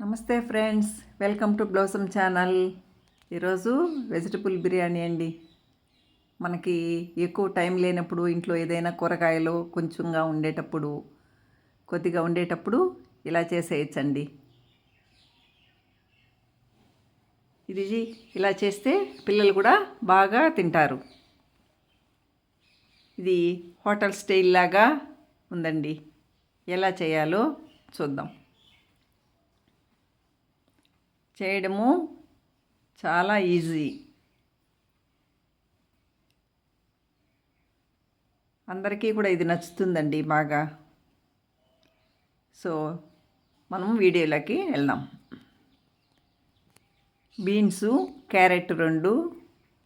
నమస్తే friends welcome to blossom channel. ఈరోజు vegetable biryani అండి. మనకి ఎక్కువ టైం లేనప్పుడు ఇంట్లో ఏదైనా కూరగాయలు కొంచెంగా ఉండేటప్పుడు కొద్దిగా ఉండేటప్పుడు ఇలా చేసేయచ్చండి. ఇది ఇలా చేస్తే పిల్లలు కూడా బాగా తింటారు. ఇది హోటల్ స్టైల్ లాగా ఉందండి. ఎలా చేయాలో చూద్దాం. చేయడము చాలా ఈజీ. అందరికీ కూడా ఇది నచ్చుతుందండి బాగా. సో మనం వీడియోలోకి వెళ్దాం. బీన్స్ క్యారెట్ రెండు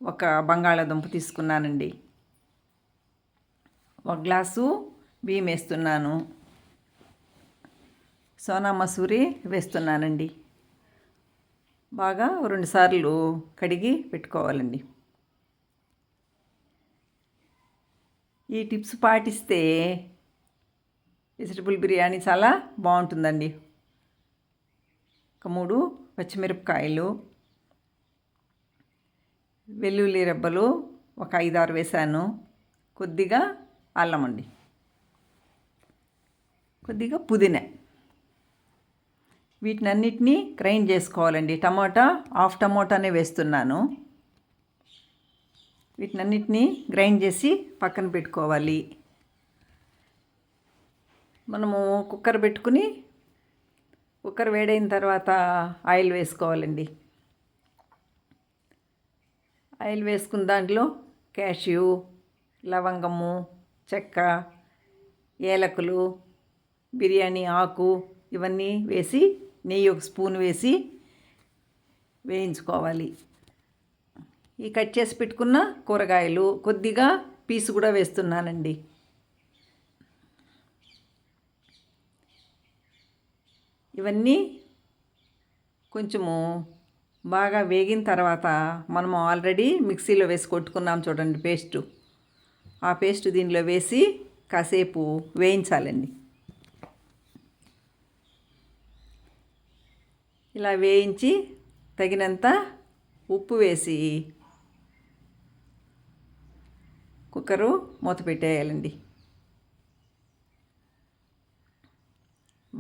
ఒక బంగాళాదుంప తీసుకున్నానండి. ఒక గ్లాసు బియ్యం వేస్తున్నాను. సోనా మసూరి వేస్తున్నానండి. బాగా రెండుసార్లు కడిగి పెట్టుకోవాలండి. ఈ టిప్స్ పాటిస్తే వెజిటబుల్ బిర్యానీ చాలా బాగుంటుందండి. ఒక మూడు పచ్చిమిరపకాయలు వెల్లుల్లి రెబ్బలు ఒక ఐదారు వేసాను. కొద్దిగా అల్లం అండి. కొద్దిగా పుదీనా. వీటినన్నిటినీ గ్రైండ్ చేసుకోవాలండి. టమాటా హాఫ్ టమాటానే వేస్తున్నాను. వీటినన్నిటినీ గ్రైండ్ చేసి పక్కన పెట్టుకోవాలి. మనము కుక్కర్ పెట్టుకుని కుక్కర్ వేడైన తర్వాత ఆయిల్ వేసుకోవాలండి. ఆయిల్ వేసుకున్న దాంట్లో క్యాష్యూ లవంగము చెక్క ఏలకులు బిర్యానీ ఆకు ఇవన్నీ వేసి నెయ్యి ఒక స్పూన్ వేసి వేయించుకోవాలి. ఈ కట్ చేసి పెట్టుకున్న కూరగాయలు కొద్దిగా పీసు కూడా వేస్తున్నానండి. ఇవన్నీ కొంచెము బాగా వేగిన తర్వాత మనము ఆల్రెడీ మిక్సీలో వేసి కొట్టుకున్నాం చూడండి పేస్టు. ఆ పేస్ట్ దీనిలో వేసి కాసేపు వేయించాలండి. ఇలా వేయించి తగినంత ఉప్పు వేసి కుక్కరు మూత పెట్టేయాలండి.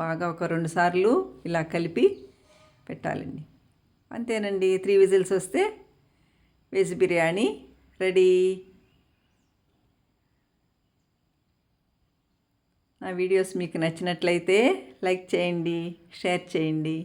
బాగా ఒక రెండు సార్లు ఇలా కలిపి పెట్టాలండి. అంతేనండి త్రీ విజిల్స్ వస్తే వెజ్ బిర్యానీ రెడీ. నా వీడియోస్ మీకు నచ్చినట్లయితే లైక్ చేయండి షేర్ చేయండి.